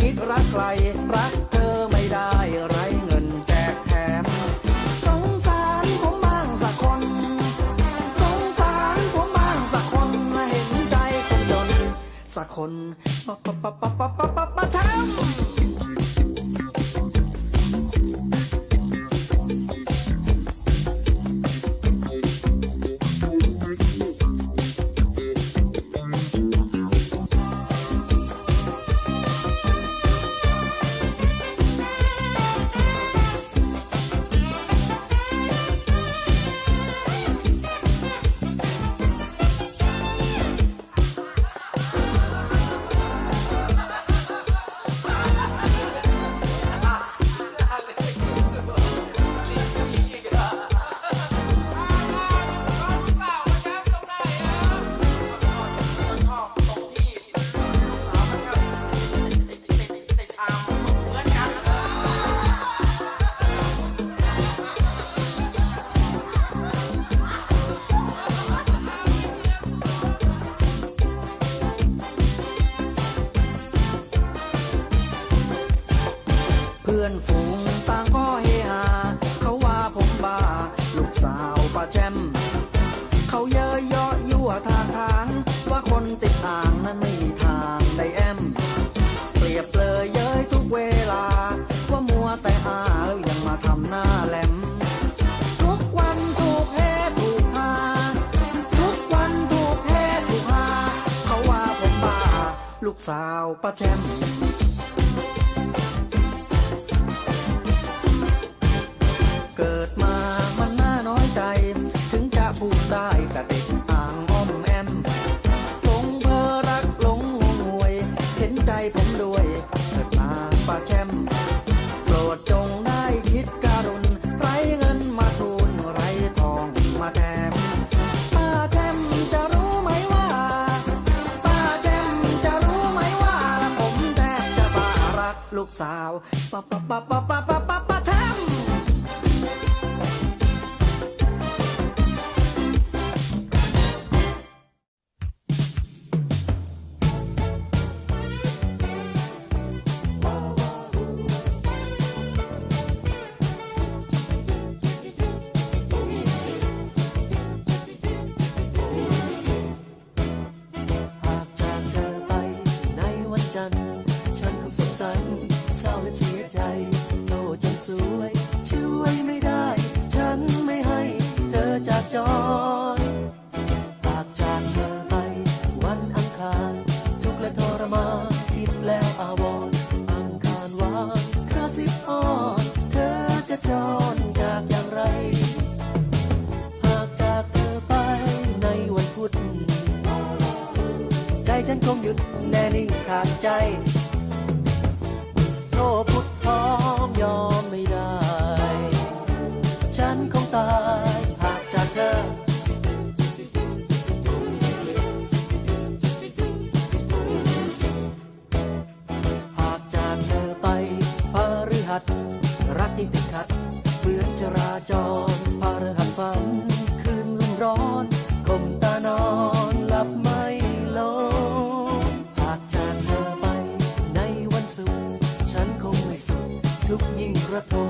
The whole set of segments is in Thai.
คิดรักใคร รักเธอไม่ได้ไรเงินแจกแถม สงสารผมบ้างสักคน สงสารผมบ้างสักคนเห็นใจคนจนสักคนปั๊บปั๊บปั๊บปั๊บ ทางทาง ว่าคนติดอ่างนั้นไม่มีทางได้แอม เปรียบเลยเย้ยทุกเวลา ว่ามัวแต่หาแล้วยังมาทำหน้าแหลม ทุกวันถูกเฮถูกหา ทุกวันถูกเฮถูกหา เขาว่าผมบ้า ลูกสาวป้าแชม ด้วยเกิดมาป้าแชมโปรดจงได้คิดการุณไรเงินมาทูนไรทองมาแทมป้าแชมจะรู้ไหมว่าป้าแชมจะรู้ไหมว่า ผมแทบจะบ้ารักลูกสาวป้าป้าป้าป้าป้า ฉันคงหยุดแน่นิ่งขาดใจโทลพุท pra todos.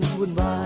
นวุ่นวาย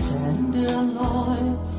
send a life.